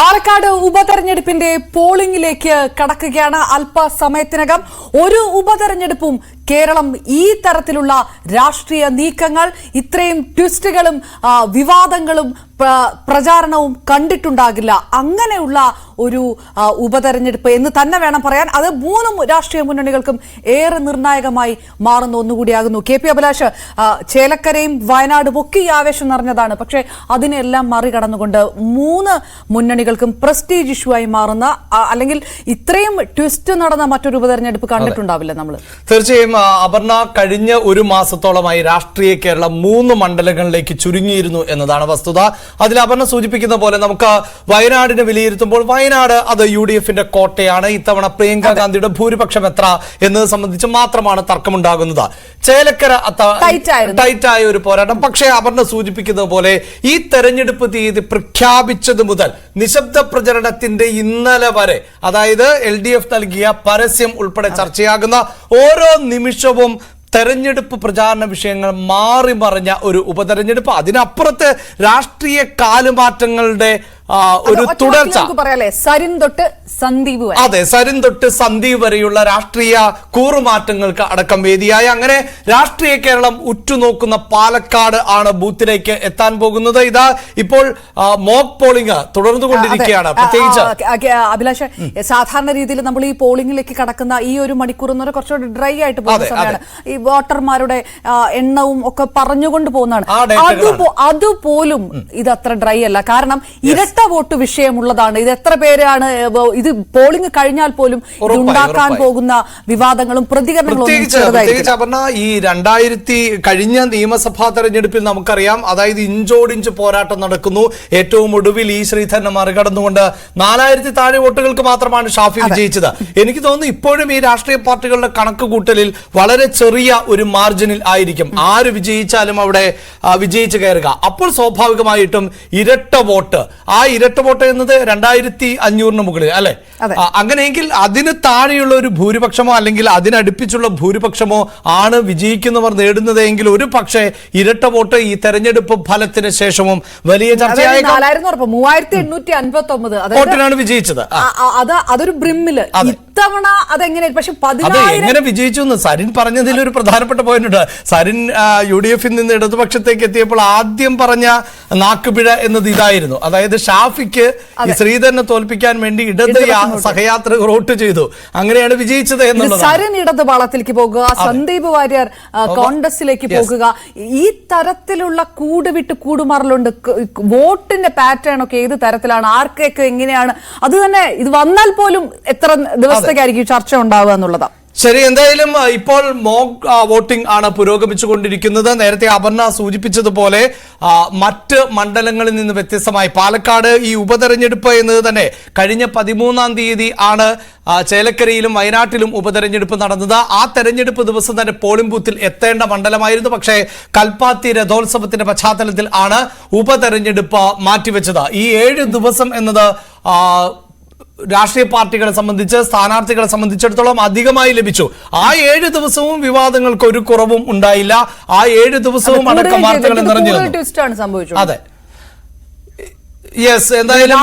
Bye. Palakkad ഉപതെരഞ്ഞെടുപ്പിന്റെ പോളിംഗിലേക്ക് കടക്കുകയാണ് അല്പസമയത്തിനകം. ഒരു ഉപതെരഞ്ഞെടുപ്പും കേരളം ഈ തരത്തിലുള്ള രാഷ്ട്രീയ നീക്കങ്ങൾ ഇത്രയും ട്വിസ്റ്റുകളും വിവാദങ്ങളും പ്ര- പ്രചാരണവും കണ്ടിട്ടുണ്ടാകില്ല. അങ്ങനെയുള്ള ഒരു ഉപതെരഞ്ഞെടുപ്പ് എന്ന് തന്നെ വേണം പറയാൻ. അത് മൂന്നും രാഷ്ട്രീയ മുന്നണികൾക്കും ഏറെ നിർണായകമായി മാറുന്ന ഒന്നുകൂടിയാകുന്നു. കെ പി അഭിലാഷ് ചേലക്കരയും വയനാടും ഒക്കെ ഈ ആവേശം നിറഞ്ഞതാണ്. പക്ഷേ അതിനെല്ലാം മറികടന്നുകൊണ്ട് മൂന്ന് മുന്നണികൾക്കും പ്രസ്റ്റീജ് ഇഷ്യൂ ആയി മാറുന്ന അല്ലെങ്കിൽ ഇത്രയും ട്വിസ്റ്റ് നടന്ന മറ്റൊരു ഉപതെരഞ്ഞെടുപ്പ് കണ്ടിട്ടുണ്ടാവില്ല നമ്മൾ തീർച്ചയായും അപർണ കഴിഞ്ഞ ഒരു മാസത്തോളമായി രാഷ്ട്രീയ കേരളം മൂന്ന് മണ്ഡലങ്ങളിലേക്ക് ചുരുങ്ങിയിരുന്നു എന്നതാണ് വസ്തുത. അതിൽ അപർണ സൂചിപ്പിക്കുന്ന പോലെ നമുക്ക് വയനാടിനെ വിലയിരുത്തുമ്പോൾ വയനാട് അത് യു ഡി എഫിന്റെ കോട്ടയാണ്. ഇത്തവണ പ്രിയങ്ക ഗാന്ധിയുടെ ഭൂരിപക്ഷം എത്ര എന്നത് സംബന്ധിച്ച് മാത്രമാണ് തർക്കമുണ്ടാകുന്നത്. ചേലക്കര ടൈറ്റായ ഒരു പോരാട്ടം. പക്ഷേ അപർണ സൂചിപ്പിക്കുന്നത് പോലെ ഈ തെരഞ്ഞെടുപ്പ് തീയതി പ്രഖ്യാപിച്ചത് മുതൽ നിശബ്ദ പ്രചരണത്തിന്റെ ഇന്നലെ വരെ അതായത് എൽ ഡി എഫ് നൽകിയ പരസ്യം ഉൾപ്പെടെ ചർച്ചയാകുന്ന ഓരോ നിമിഷവും തെരഞ്ഞെടുപ്പ് പ്രചാരണ വിഷയങ്ങൾ മാറി മറിഞ്ഞ ഒരു ഉപതെരഞ്ഞെടുപ്പ്. അതിനപ്പുറത്ത് രാഷ്ട്രീയ കാലുമാറ്റങ്ങളുടെ ഒരു തുടർച്ച. സരിൻ തൊട്ട് സന്ദീപ് വരെ. അതെ സരിൻ തൊട്ട് സന്ദീപ് വരെയുള്ള രാഷ്ട്രീയ കൂറുമാറ്റങ്ങൾക്ക് അടക്കം വേദിയായ അങ്ങനെ രാഷ്ട്രീയ കേരളം ഉറ്റുനോക്കുന്ന പാലക്കാട് ആണ് ബൂത്തിലേക്ക് എത്താൻ പോകുന്നത്. ഇതാ ഇപ്പോൾ മോക്ക് പോളിംഗ് തുടർന്നുകൊണ്ടിരിക്കുകയാണ് കൊണ്ടിരിക്കുകയാണ്. പ്രത്യേകിച്ച് അഭിലാഷ് സാധാരണ രീതിയിൽ നമ്മൾ ഈ പോളിംഗിലേക്ക് കടക്കുന്ന ഈ ഒരു മണിക്കൂർ എന്ന് പറഞ്ഞാൽ കുറച്ചുകൂടി ഡ്രൈ ആയിട്ട് പോകുന്ന സമയമാണ്. ഈ വോട്ടർമാരുടെ എണ്ണവും ഒക്കെ പറഞ്ഞുകൊണ്ട് പോകുന്നതാണ്. അതുപോലും ഇത് അത്ര ഡ്രൈ അല്ല. കാരണം ഇരട്ട വോട്ട് വിഷയമുള്ളതാണ്? ഇത് എത്ര പേരാണ് ഇത് പോളിംഗ് കഴിഞ്ഞാൽ പോലും ഉണ്ടാക്കാൻ പോകുന്ന വിവാദങ്ങളും പ്രതികരണങ്ങളും അപർണ ഈ രണ്ടായിരത്തി കഴിഞ്ഞ നിയമസഭാ തെരഞ്ഞെടുപ്പിൽ നമുക്കറിയാം അതായത് ഇഞ്ചോടിഞ്ച് പോരാട്ടം നടക്കുന്നു. ഏറ്റവും ഒടുവിൽ ഈ ശ്രീധരനെ മറികടന്നുകൊണ്ട് നാലായിരത്തി താഴെ വോട്ടുകൾക്ക് മാത്രമാണ് ഷാഫി വിജയിച്ചത്. എനിക്ക് തോന്നുന്നു ഇപ്പോഴും ഈ രാഷ്ട്രീയ പാർട്ടികളുടെ കണക്ക് കൂട്ടലിൽ വളരെ ചെറിയ ഒരു മാർജിനിൽ ആയിരിക്കും. ആര് വിജയിച്ചാലും അവിടെ വിജയിച്ചു കയറുക. അപ്പോൾ സ്വാഭാവികമായിട്ടും ഇരട്ട വോട്ട്. ആ ഇരട്ട വോട്ട് എന്നത് രണ്ടായിരത്തി അഞ്ഞൂറിന് മുകളിൽ അല്ലെ? അങ്ങനെയെങ്കിൽ അതിന് താഴെയുള്ള ഒരു ഭൂരിപക്ഷമോ അല്ലെങ്കിൽ അതിനടുപ്പിച്ചുള്ള ഭൂരിപക്ഷമോ ആണ് വിജയിക്കുന്നവർ നേടുന്നതെങ്കിൽ ഒരു പക്ഷേ ഇരട്ട വോട്ട് ഈ തെരഞ്ഞെടുപ്പ് ഫലത്തിന് ശേഷവും വലിയ ചർച്ചയായിരുന്നു മൂവായിരത്തി എണ്ണൂറ്റി അൻപത്തി ഒമ്പത് വോട്ടിനാണ് വിജയിച്ചത്. അത് അതൊരു ബ്രിമ്മിൽ. ഇത്തവണ അതെങ്ങനെ? പക്ഷെ എങ്ങനെ വിജയിച്ചു എന്ന് സരിൻ പറഞ്ഞതിൽ ഒരു പ്രധാനപ്പെട്ട പോയിന്റ് ഉണ്ട്. സരിൻ യു ഡി എഫിൽ നിന്ന് ഇടതുപക്ഷത്തേക്ക് എത്തിയപ്പോൾ ആദ്യം പറഞ്ഞ നാക്കുപിഴ എന്നത് ഇതായിരുന്നു. അതായത് ഷാഫിക്ക് ഈ ശ്രീധരനെ തോൽപ്പിക്കാൻ വേണ്ടി ഇടത് സഹയാത്ര റോട്ട് ചെയ്തു. അങ്ങനെയാണ് വിജയിച്ചത് എന്നുള്ളത് സരിൻ ഇടത് വളത്തിലേക്ക് പോകുക സന്ദീപ് വാര്യർ കോൺഗ്രസിലേക്ക് പോകുക ഈ തരത്തിലുള്ള കൂടുവിട്ട് കൂടുമാറലുണ്ട്. വോട്ടിന്റെ പാറ്റേൺ ഒക്കെ ഏത് തരത്തിലാണ്? ആർക്കൊക്കെ എങ്ങനെയാണ്? അത് തന്നെ ഇത് വന്നാൽ പോലും എത്ര ദിവസത്തേക്കായിരിക്കും ചർച്ച ഉണ്ടാവുക എന്നുള്ളത്. ശരി എന്തായാലും ഇപ്പോൾ മോക്ക് വോട്ടിംഗ് ആണ് പുരോഗമിച്ചുകൊണ്ടിരിക്കുന്നത്. നേരത്തെ അപർണ സൂചിപ്പിച്ചതുപോലെ മറ്റ് മണ്ഡലങ്ങളിൽ നിന്ന് വ്യത്യസ്തമായി പാലക്കാട് ഈ ഉപതെരഞ്ഞെടുപ്പ് എന്നത് തന്നെ കഴിഞ്ഞ പതിമൂന്നാം തീയതി ആണ് ചേലക്കരയിലും വയനാട്ടിലും ഉപതെരഞ്ഞെടുപ്പ് നടന്നത്. ആ തെരഞ്ഞെടുപ്പ് ദിവസം തന്നെ പോളിംഗ് ബൂത്തിൽ എത്തേണ്ട മണ്ഡലമായിരുന്നു. പക്ഷേ കൽപ്പാത്തി രഥോത്സവത്തിന്റെ പശ്ചാത്തലത്തിൽ ആണ് ഉപതെരഞ്ഞെടുപ്പ് മാറ്റിവെച്ചത്. ഈ ഏഴ് ദിവസം എന്നത് രാഷ്ട്രീയ പാർട്ടികളെ സംബന്ധിച്ച് സ്ഥാനാർത്ഥികളെ സംബന്ധിച്ചിടത്തോളം അധികമായി ലഭിച്ചു. ആ ഏഴ് ദിവസവും വിവാദങ്ങൾക്ക് ഒരു കുറവും ഉണ്ടായില്ല. ആ ഏഴ് ദിവസവും അടക്കം വാർത്തകൾ നിറഞ്ഞു അതെ. യെസ് എന്തായാലും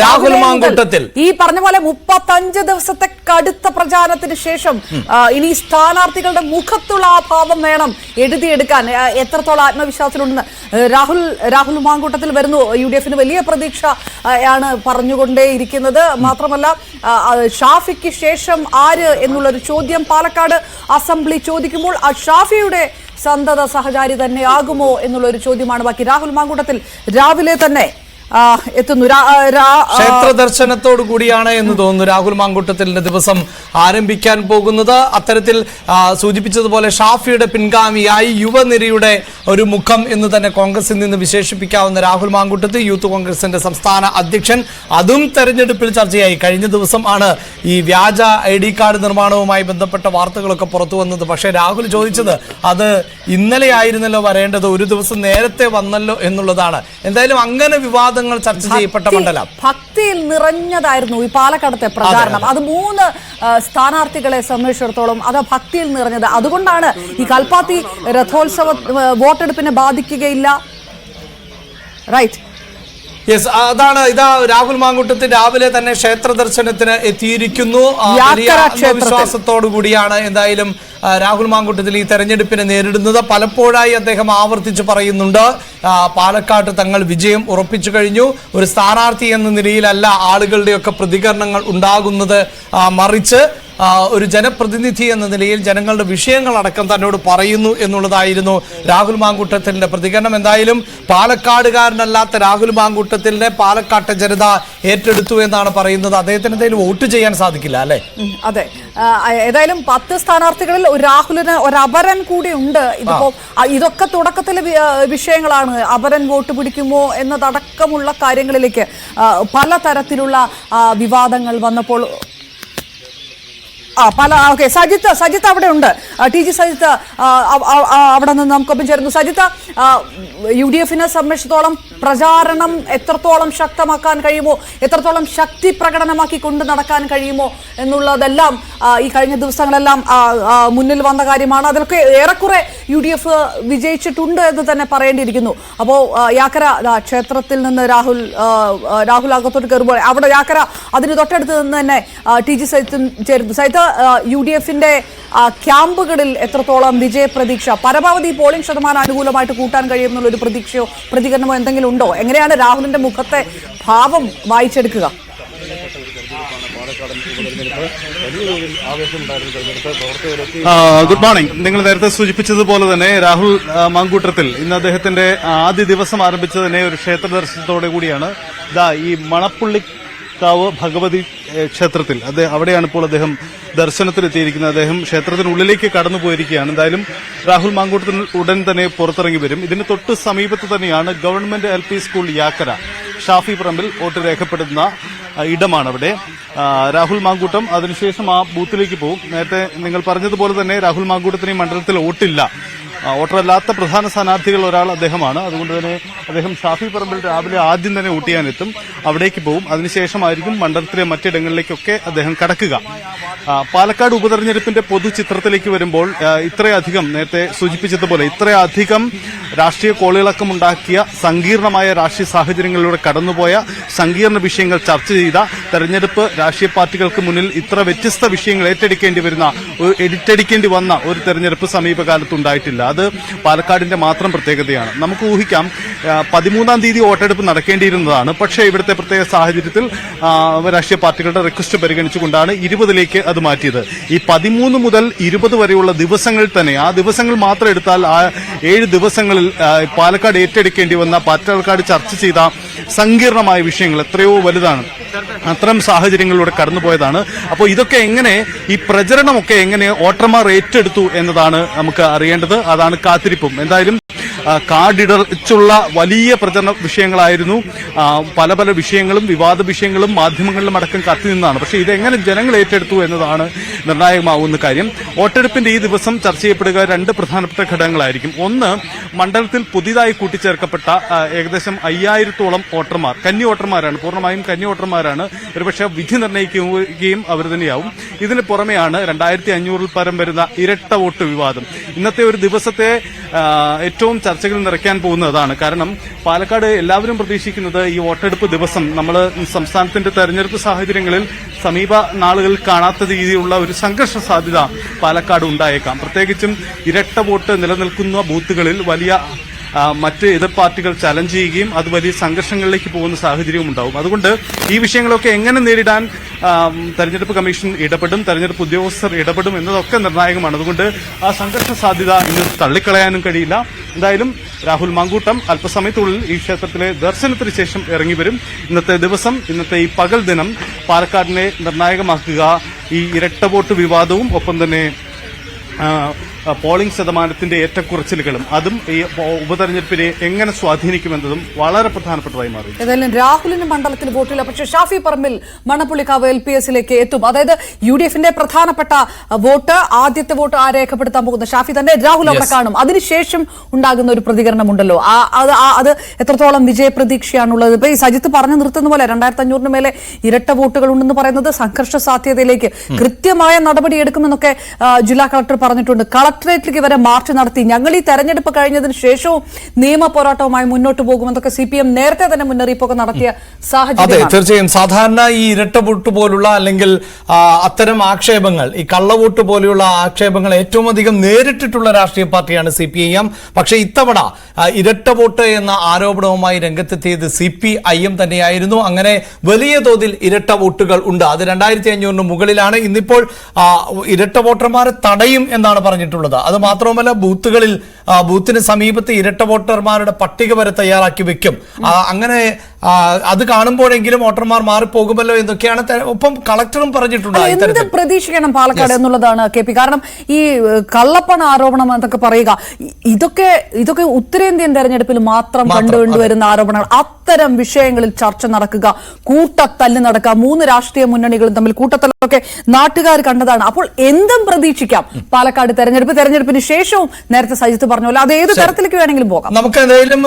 രാഹുൽ- മാങ്കൂട്ടത്തിൽ. ഈ പറഞ്ഞ പോലെ മുപ്പത്തഞ്ച് ദിവസത്തെ കടുത്ത പ്രചാരണത്തിന് ശേഷം ഇനി സ്ഥാനാർത്ഥികളുടെ മുഖത്തുള്ള ആ ഭാവം വേണം എഴുതിയെടുക്കാൻ. എത്രത്തോളം ആത്മവിശ്വാസത്തിലുണ്ടെന്ന് രാഹുൽ രാഹുൽ മാങ്കൂട്ടത്തിൽ വരുന്നു. യു ഡി എഫിന് വലിയ പ്രതീക്ഷ ആണ് പറഞ്ഞുകൊണ്ടേയിരിക്കുന്നത്. മാത്രമല്ല ഷാഫിക്ക് ശേഷം ആര് എന്നുള്ളൊരു ചോദ്യം പാലക്കാട് അസംബ്ലി ചോദിക്കുമ്പോൾ ആ ഷാഫിയുടെ സന്തത സഹചാരി തന്നെ ആകുമോ എന്നുള്ളൊരു ചോദ്യമാണ് ബാക്കി. രാഹുൽ മാങ്കൂട്ടത്തിൽ രാവിലെ തന്നെ എത്തുന്നു. ക്ഷേത്ര ദർശനത്തോടു കൂടിയാണ് എന്ന് തോന്നുന്നു രാഹുൽ മാങ്കൂട്ടത്തിന്റെ ദിവസം ആരംഭിക്കാൻ പോകുന്നത്. അത്തരത്തിൽ സൂചിപ്പിച്ചതുപോലെ ഷാഫിയുടെ പിൻഗാമിയായി യുവനിരയുടെ ഒരു മുഖം എന്ന് തന്നെ കോൺഗ്രസിൽ നിന്ന് വിശേഷിപ്പിക്കാവുന്ന രാഹുൽ മാങ്കൂട്ടത്തിൽ യൂത്ത് കോൺഗ്രസിന്റെ സംസ്ഥാന അധ്യക്ഷൻ. അതും തെരഞ്ഞെടുപ്പിൽ ചർച്ചയായി. കഴിഞ്ഞ ദിവസം ആണ് ഈ വ്യാജ ഐ ഡി കാർഡ് നിർമ്മാണവുമായി ബന്ധപ്പെട്ട വാർത്തകളൊക്കെ പുറത്തു വന്നത്. പക്ഷേ രാഹുൽ ചോദിച്ചത് അത് ഇന്നലെ ആയിരുന്നല്ലോ വരേണ്ടത് ഒരു ദിവസം നേരത്തെ വന്നല്ലോ എന്നുള്ളതാണ്. എന്തായാലും അങ്ങനെ വിവാദങ്ങൾ ചർച്ച ചെയ്യപ്പെട്ട മണ്ഡലം. ഭക്തിയിൽ നിറഞ്ഞതായിരുന്നു ഈ പാലക്കാടത്തെ പ്രചാരണം. അത്. മൂന്ന് സ്ഥാനാർത്ഥികളെ സംബന്ധിച്ചിടത്തോളം അത് ഭക്തിയിൽ നിറഞ്ഞത്. അതുകൊണ്ടാണ് ഈ കൽപ്പാത്തി രഥോത്സവ വോട്ടെടുപ്പിനെ ബാധിക്കുകയില്ല. റൈറ്റ് യെസ് അതാണ് ഇതാ രാഹുൽ മാങ്കുട്ടത്തിൽ രാവിലെ തന്നെ ക്ഷേത്ര ദർശനത്തിന് എത്തിയിരിക്കുന്നു. വിശ്വാസത്തോടു കൂടിയാണ് എന്തായാലും രാഹുൽ മാങ്കുട്ടത്തിൽ ഈ തെരഞ്ഞെടുപ്പിനെ നേരിടുന്നത്. പലപ്പോഴായി അദ്ദേഹം ആവർത്തിച്ച് പറയുന്നുണ്ട് പാലക്കാട്ട് തങ്ങൾ വിജയം ഉറപ്പിച്ചു കഴിഞ്ഞു. ഒരു സ്ഥാനാർത്ഥി എന്ന നിലയിലല്ല ആളുകളുടെയൊക്കെ പ്രതികരണങ്ങൾ ഉണ്ടാകുന്നത് മറിച്ച് ഒരു ജനപ്രതിനിധി എന്ന നിലയിൽ ജനങ്ങളുടെ വിഷയങ്ങളടക്കം തന്നോട് പറയുന്നു എന്നുള്ളതായിരുന്നു രാഹുൽ മാങ്കൂട്ടത്തിലിന്റെ പ്രതികരണം. എന്തായാലും പാലക്കാടുകാരനല്ലാത്ത രാഹുൽ മാങ്കൂട്ടത്തിലിനെ പാലക്കാട്ടെ ജനത ഏറ്റെടുത്തു എന്നാണ് പറയുന്നത്. അദ്ദേഹത്തിന് എന്തെങ്കിലും വോട്ട് ചെയ്യാൻ സാധിക്കില്ല അല്ലേ? അതെ. ഏതായാലും പത്ത് സ്ഥാനാർത്ഥികളിൽ രാഹുലിന് ഒരു അപരൻ കൂടി ഉണ്ട്. ഇതിപ്പോ ഇതൊക്കെ തുടക്കത്തിലെ വിഷയങ്ങളാണ്. അപരൻ വോട്ട് പിടിക്കുമോ എന്നതടക്കമുള്ള കാര്യങ്ങളിലേക്ക് പല പലതരത്തിലുള്ള വിവാദങ്ങൾ വന്നപ്പോൾ ആ പല ഓക്കെ സജിത്ത് സജിത്ത് അവിടെ ഉണ്ട്. ടി ജി സജിത്ത് അവിടെ നിന്ന് നമുക്കൊപ്പം ചേരുന്നു. സജിത്ത് യു ഡി എഫിനെ സംബന്ധിച്ചിടത്തോളം പ്രചാരണം എത്രത്തോളം ശക്തമാക്കാൻ കഴിയുമോ എത്രത്തോളം ശക്തി പ്രകടനമാക്കി കൊണ്ട് നടക്കാൻ കഴിയുമോ എന്നുള്ളതെല്ലാം ഈ കഴിഞ്ഞ ദിവസങ്ങളെല്ലാം മുന്നിൽ വന്ന കാര്യമാണ്. അതിലൊക്കെ ഏറെക്കുറെ യു ഡി എഫ് വിജയിച്ചിട്ടുണ്ട് എന്ന് തന്നെ പറയേണ്ടിയിരിക്കുന്നു. അപ്പോൾ യാക്കര ക്ഷേത്രത്തിൽ നിന്ന് രാഹുൽ രാഹുൽ അകത്തോട്ട് കയറുമ്പോൾ അവിടെ യാക്കര അതിന് തൊട്ടടുത്ത് നിന്ന് തന്നെ ടി ജി സൈത്തും ചേരുന്നു. സൈത്ത് യു ഡി എഫിന്റെ ക്യാമ്പുകളിൽ എത്രത്തോളം വിജയപ്രതീക്ഷ പരമാവധി പോളിംഗ് ശതമാനം അനുകൂലമായിട്ട് കൂട്ടാൻ കഴിയുമെന്നുള്ള ഒരു പ്രതീക്ഷയോ പ്രതികരണമോ എന്തെങ്കിലും ഉണ്ടോ? എങ്ങനെയാണ് രാഹുലിന്റെ മുഖത്തെ ഭാവം വായിച്ചെടുക്കുക? ഗുഡ് മോർണിംഗ് നിങ്ങൾ നേരത്തെ സൂചിപ്പിച്ചതുപോലെ തന്നെ രാഹുൽ മാങ്കൂട്ടത്തിൽ ഇന്ന് അദ്ദേഹത്തിന്റെ ആദ്യ ദിവസം ആരംഭിച്ചതിനെ ഒരു ക്ഷേത്ര ദർശനത്തോടെ കൂടിയാണ്. ഈ മണപ്പുള്ളിക്കാവ് ഭഗവതി ക്ഷേത്രത്തിൽ. അദ്ദേഹം അവിടെയാണ് ഇപ്പോൾ അദ്ദേഹം ദർശനത്തിനെത്തിയിരിക്കുന്നത്. അദ്ദേഹം ക്ഷേത്രത്തിനുള്ളിലേക്ക് കടന്നു പോയിരിക്കുകയാണ്. എന്തായാലും രാഹുൽ മാങ്കൂട്ടത്തിൽ ഉടൻ തന്നെ പുറത്തിറങ്ങി വരും. ഇതിന് തൊട്ട് സമീപത്ത് തന്നെയാണ് government L school Yakkara Shafi Parambil vote രേഖപ്പെടുത്തുന്ന ഇടമാണ് അവിടെ. രാഹുൽ മാങ്കൂട്ടം അതിനുശേഷം ആ ബൂത്തിലേക്ക് പോകും. നേരത്തെ നിങ്ങൾ പറഞ്ഞതുപോലെ തന്നെ രാഹുൽ മാങ്കൂട്ടത്തിന് മണ്ഡലത്തിൽ വോട്ടില്ല. വോട്ടറല്ലാത്ത പ്രധാന സ്ഥാനാർത്ഥികൾ ഒരാൾ അദ്ദേഹമാണ്. അതുകൊണ്ട് തന്നെ അദ്ദേഹം ഷാഫി പറമ്പിൽ രാവിലെ ആദ്യം തന്നെ ഊട്ടിയാനെത്തും. അവിടേക്ക് പോകും അതിനുശേഷമായിരിക്കും മണ്ഡലത്തിലെ മറ്റിടങ്ങളിലേക്കൊക്കെ അദ്ദേഹം കടക്കുക. പാലക്കാട് ഉപതെരഞ്ഞെടുപ്പിന്റെ പൊതുചിത്രത്തിലേക്ക് വരുമ്പോൾ ഇത്രയധികം നേരത്തെ സൂചിപ്പിച്ചതുപോലെ ഇത്രയധികം രാഷ്ട്രീയ കോളിളക്കമുണ്ടാക്കിയ സങ്കീർണമായ രാഷ്ട്രീയ സാഹചര്യങ്ങളിലൂടെ കടന്നുപോയ സങ്കീർണ വിഷയങ്ങൾ ചർച്ച ചെയ്ത തെരഞ്ഞെടുപ്പ് രാഷ്ട്രീയ പാർട്ടികൾക്ക് മുന്നിൽ ഇത്ര വ്യത്യസ്ത വിഷയങ്ങൾ ഏറ്റെടുക്കേണ്ടി വരുന്ന എഡിറ്റടിക്കേണ്ടി വന്ന ഒരു തെരഞ്ഞെടുപ്പ് സമീപകാലത്ത് ഉണ്ടായിട്ടില്ല. അത് പാലക്കാടിന്റെ മാത്രം പ്രത്യേകതയാണ്. നമുക്ക് ഊഹിക്കാം പതിമൂന്നാം തീയതി വോട്ടെടുപ്പ് നടക്കേണ്ടിയിരുന്നതാണ്. പക്ഷേ ഇവിടുത്തെ പ്രത്യേക സാഹചര്യത്തിൽ രാഷ്ട്രീയ പാർട്ടികളുടെ റിക്വസ്റ്റ് പരിഗണിച്ചുകൊണ്ടാണ് ഇരുപതിലേക്ക് അത് മാറ്റിയത്. ഈ പതിമൂന്ന് മുതൽ ഇരുപത് വരെയുള്ള ദിവസങ്ങളിൽ തന്നെ ആ ദിവസങ്ങൾ മാത്രം എടുത്താൽ ആ ഏഴ് ദിവസങ്ങളിൽ പാലക്കാട് ഏറ്റെടുക്കേണ്ടി വന്ന പാലക്കാട് ചർച്ച ചെയ്ത സങ്കീർണമായ വിഷയങ്ങൾ എത്രയോ വലുതാണ്. അത്തരം സാഹചര്യങ്ങളിലൂടെ കടന്നുപോയതാണ്. അപ്പോൾ ഇതൊക്കെ എങ്ങനെ ഈ പ്രചരണമൊക്കെ എങ്ങനെ വോട്ടർമാർ ഏറ്റെടുത്തു എന്നതാണ് നമുക്ക് അറിയേണ്ടത്. അതാണ് കാത്തിരിപ്പും. എന്തായാലും കാടിടച്ചുള്ള വലിയ പ്രചരണ വിഷയങ്ങളായിരുന്നു. പല പല വിഷയങ്ങളും വിവാദ വിഷയങ്ങളും മാധ്യമങ്ങളിലും അടക്കം കത്തി നിന്നാണ് പക്ഷേ ഇതെങ്ങനെ ജനങ്ങൾ ഏറ്റെടുത്തു എന്നതാണ് നിർണായകമാവുന്ന കാര്യം. വോട്ടെടുപ്പിന്റെ ഈ ദിവസം ചർച്ച ചെയ്യപ്പെടുക രണ്ട് പ്രധാനപ്പെട്ട ഘടകങ്ങളായിരിക്കും. ഒന്ന് മണ്ഡലത്തിൽ പുതിയതായി കൂട്ടിച്ചേർക്കപ്പെട്ട ഏകദേശം അയ്യായിരത്തോളം വോട്ടർമാർ കന്നി വോട്ടർമാരാണ്. പൂർണമായും കന്നി വോട്ടർമാരാണ്. ഒരുപക്ഷെ വിധി നിർണയിക്കുകയും അവർ തന്നെയാവും. ഇതിന് പുറമെയാണ് രണ്ടായിരത്തി അഞ്ഞൂറിൽ പരം വരുന്ന ഇരട്ട വോട്ട് വിവാദം. ഇന്നത്തെ ഒരു ദിവസത്തെ ഏറ്റവും ചർച്ചകൾ നിറയ്ക്കാൻ പോകുന്നതാണ്. കാരണം പാലക്കാട് എല്ലാവരും പ്രതീക്ഷിക്കുന്നത് ഈ വോട്ടെടുപ്പ് ദിവസം നമ്മൾ സംസ്ഥാനത്തിന്റെ തെരഞ്ഞെടുപ്പ് സാഹചര്യങ്ങളിൽ സമീപ നാളുകളിൽ കാണാത്ത രീതിയിലുള്ള ഒരു സംഘർഷ സാധ്യത പാലക്കാട് ഉണ്ടായേക്കാം. പ്രത്യേകിച്ചും ഇരട്ട വോട്ട് നിലനിൽക്കുന്ന ബൂത്തുകളിൽ വലിയ മറ്റ് എതിർ പാർട്ടികൾ ചലഞ്ച് ചെയ്യുകയും അത് വലിയ സംഘർഷങ്ങളിലേക്ക് പോകുന്ന സാഹചര്യവും ഉണ്ടാവും. അതുകൊണ്ട് ഈ വിഷയങ്ങളൊക്കെ എങ്ങനെ നേരിടാൻ തെരഞ്ഞെടുപ്പ് കമ്മീഷൻ ഇടപെടും തെരഞ്ഞെടുപ്പ് ഉദ്യോഗസ്ഥർ ഇടപെടും എന്നതൊക്കെ നിർണായകമാണ്. അതുകൊണ്ട് ആ സംഘർഷ സാധ്യത ഇന്ന് തള്ളിക്കളയാനും കഴിയില്ല. എന്തായാലും രാഹുൽ മാങ്കൂട്ടം അല്പസമയത്തുള്ളിൽ ഈ ക്ഷേത്രത്തിലെ ദർശനത്തിന് ശേഷം ഇറങ്ങി വരും. ഇന്നത്തെ ദിവസം ഇന്നത്തെ ഈ പകൽ ദിനം പാലക്കാടിനെ നിർണായകമാക്കുക. ഈ ഇരട്ട വോട്ട് വിവാദവും ഒപ്പം തന്നെ പോളിംഗ് ശതമാനത്തിന്റെ ഏറ്റക്കുറച്ചിലുകളും അതും ഈ ഉപതെരഞ്ഞെടുപ്പിനെ എങ്ങനെ സ്വാധീനിക്കുമെന്നതും വളരെ പ്രധാനപ്പെട്ടതായി മാറി. ഏതായാലും രാഹുലിന്റെ മണ്ഡലത്തിൽ വോട്ടില്ല. പക്ഷേ ഷാഫി പറമ്പിൽ മണപ്പുള്ളിക്കാവ് എൽ പി എസിലേക്ക് എത്തും. അതായത് യു ഡി എഫിന്റെ പ്രധാനപ്പെട്ട വോട്ട് ആദ്യത്തെ വോട്ട് ആ രേഖപ്പെടുത്താൻ പോകുന്ന ഷാഫി തന്നെ രാഹുൽ അവിടെ കാണും. അതിനുശേഷം ഉണ്ടാകുന്ന ഒരു പ്രതികരണം ഉണ്ടല്ലോ അത് ആ- അത് എത്രത്തോളം വിജയപ്രതീക്ഷയാണുള്ളത്. ഇപ്പൊ ഈ സജിത്ത് പറഞ്ഞു നിർത്തുന്ന പോലെ രണ്ടായിരത്തി അഞ്ഞൂറിന് മേലെ ഇരട്ട വോട്ടുകൾ ഉണ്ടെന്ന് പറയുന്നത് സംഘർഷ സാധ്യതയിലേക്ക് കൃത്യമായ നടപടി എടുക്കുമെന്നൊക്കെ ജില്ലാ കളക്ടർ പറഞ്ഞിട്ടുണ്ട്. കളക്ടർ കളക്ടറേറ്റിലേക്ക് വരെ മാർച്ച് നടത്തി. ഞങ്ങൾ ഈ തെരഞ്ഞെടുപ്പ് കഴിഞ്ഞതിന് ശേഷവും നിയമ പോരാട്ടവുമായി മുന്നോട്ട് പോകുമെന്നൊക്കെ സി പി എം നേരത്തെ തന്നെ മുന്നറിയിപ്പൊക്കെ നടത്തിയ അതെ സാഹചര്യം തീർച്ചയായും. സാധാരണ ഈ ഇരട്ട വോട്ട് പോലുള്ള അല്ലെങ്കിൽ അത്തരം ആക്ഷേപങ്ങൾ ഈ കള്ളവോട്ട് പോലെയുള്ള ആക്ഷേപങ്ങൾ ഏറ്റവും അധികം നേരിട്ടിട്ടുള്ള രാഷ്ട്രീയ പാർട്ടിയാണ് സി പി ഐ എം പക്ഷേ ഇത്തവണ ആ, ഇരട്ട വോട്ട് എന്ന ആരോപണവുമായി രംഗത്തെത്തിയത് സി പി ഐ എം തന്നെയായിരുന്നു. അങ്ങനെ വലിയ തോതിൽ ഇരട്ട വോട്ടുകൾ ഉണ്ട്. അത് രണ്ടായിരത്തി അഞ്ഞൂറിന് മുകളിലാണ്. ഇന്നിപ്പോൾ ഇരട്ട വോട്ടർമാരെ തടയും എന്നാണ് പറഞ്ഞിട്ടുള്ളത്. അത് മാത്രവുമല്ല ബൂത്തുകളിൽ ബൂത്തിന് സമീപത്ത് ഇരട്ട വോട്ടർമാരുടെ പട്ടിക വരെ തയ്യാറാക്കി വെക്കും. അങ്ങനെ അത് കാണുമ്പോഴെങ്കിലും വോട്ടർമാർ മാറിപ്പോകുമല്ലോ എന്നൊക്കെയാണ് ഒപ്പം കളക്ടറും പറഞ്ഞിട്ടുണ്ട് എന്ത് പ്രതീക്ഷിക്കണം പാലക്കാട് എന്നുള്ളതാണ് കെ പി. കാരണം ഈ കള്ളപ്പണ ആരോപണം എന്നൊക്കെ പറയുക ഇതൊക്കെ ഇതൊക്കെ ഉത്തരേന്ത്യൻ തെരഞ്ഞെടുപ്പിൽ മാത്രം കണ്ടുകൊണ്ടുവരുന്ന ആരോപണങ്ങൾ. അത്തരം വിഷയങ്ങളിൽ ചർച്ച നടക്കുക കൂട്ടത്തല്ല് നടക്കുക. മൂന്ന് രാഷ്ട്രീയ മുന്നണികളും തമ്മിൽ കൂട്ടത്തല്ലൊക്കെ നാട്ടുകാർ കണ്ടതാണ്. അപ്പോൾ എന്തും പ്രതീക്ഷിക്കാം പാലക്കാട് തെരഞ്ഞെടുപ്പ്. തെരഞ്ഞെടുപ്പിന് ശേഷവും നേരത്തെ സജിത്ത് പറഞ്ഞ പോലെ അത് ഏത് തരത്തിലേക്ക് വേണമെങ്കിലും പോകാം. നമുക്ക് എന്തായാലും